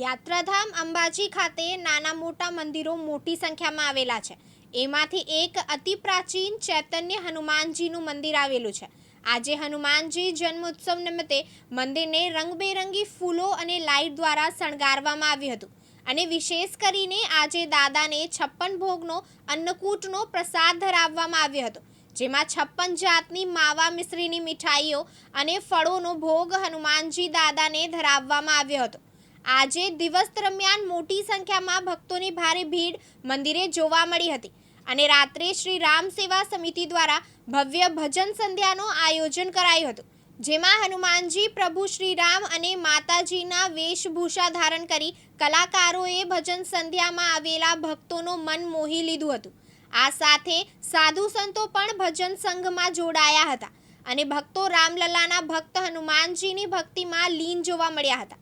યાત્રાધામ અંબાજી ખાતે નાના મોટા મંદિરો મોટી સંખ્યામાં આવેલા છે. એમાંથી એક અતિ પ્રાચીન ચૈતન્ય હનુમાનજીનું મંદિર આવેલું છે. આજે હનુમાનજી જન્મોત્સવ નિમિત્તે મંદિરને રંગબેરંગી ફૂલો અને લાઇટ દ્વારા શણગારવામાં આવ્યું હતું. અને વિશેષ કરીને આજે દાદાને છપ્પન ભોગનો અન્નકૂટનો પ્રસાદ ધરાવવામાં આવ્યો હતો. જેમાં છપ્પન જાતની માવા મિશ્રીની મીઠાઈઓ અને ફળોનો ભોગ હનુમાનજી દાદાને ધરાવવામાં આવ્યો હતો. આજે દિવસ દરમિયાન મોટી સંખ્યામાં ભક્તોની ભારે ભીડ મંદિરે જોવા મળી હતી અને રાત્રે શ્રી રામ સેવા સમિતિ દ્વારા ભવ્ય ભજન સંધ્યાનું આયોજન કરાયું હતું, જેમાં હનુમાનજી, પ્રભુ શ્રી રામ અને માતાજીના વેશભૂષા ધારણ કરી કલાકારોએ ભજન સંધ્યામાં આવેલા ભક્તોનું મન મોહી લીધું હતું. આ સાથે સાધુ સંતો પણ ભજન સંઘમાં જોડાયા હતા અને ભક્તો રામલલાના ભક્ત હનુમાનજીની ભક્તિમાં લીન જોવા મળ્યા હતા.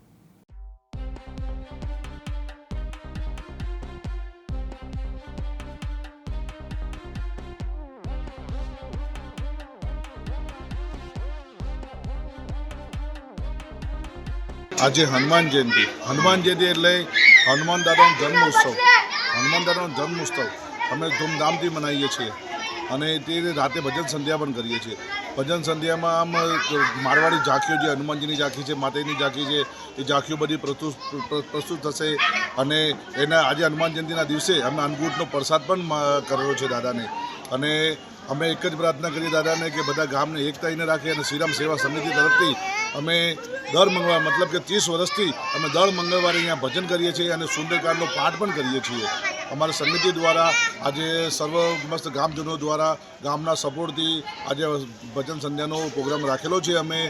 આજે હનુમાન જયંતિ. હનુમાન જયંતિ એટલે હનુમાન દાદાનો જન્મોત્સવ હનુમાન દાદાનો જન્મોત્સવ અમે ધૂમધામથી મનાવીએ છીએ. અને તે રાતે ભજન સંધ્યા પણ કરીએ છીએ. ભજન સંધ્યામાં આમ મારવાડી ઝાંખીઓ જે હનુમાનજીની ઝાંખી છે, માતાજીની ઝાંખી છે, એ ઝાંખીઓ બધી પ્રસ્તુત થશે. અને એના આજે હનુમાન જયંતિના દિવસે અમે અન્નકૂટનો પ્રસાદ પણ કરેલો છે દાદાને. અને અમે એક જ પ્રાર્થના કરીએ દાદાને કે બધા ગામને એકતાઈને રાખે અને શ્રીરામ સેવા સમિતિ તરફથી અમે દર મંગળવાર, મતલબ કે ત્રીસ વર્ષથી અમે દર મંગળવારે અહીંયા ભજન કરીએ છીએ અને સુંદરકાંડનો પાઠ પણ કરીએ છીએ. અમારા સમિતિ દ્વારા આજે સર્વ મસ્ત ગામજનો દ્વારા ગામના સપોર્ટથી આજે ભજન સંધ્યાનો પ્રોગ્રામ રાખેલો છે અમે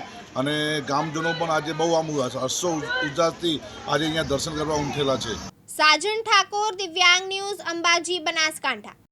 અને ગામજનો પણ આજે બહુ આમ હર્ષો ઉજાસથી આજે અહીંયા દર્શન કરવા ઉઠેલા છે. સાજન ઠાકોર, દિવ્યાંગ ન્યૂઝ, અંબાજી, બનાસકાંઠા.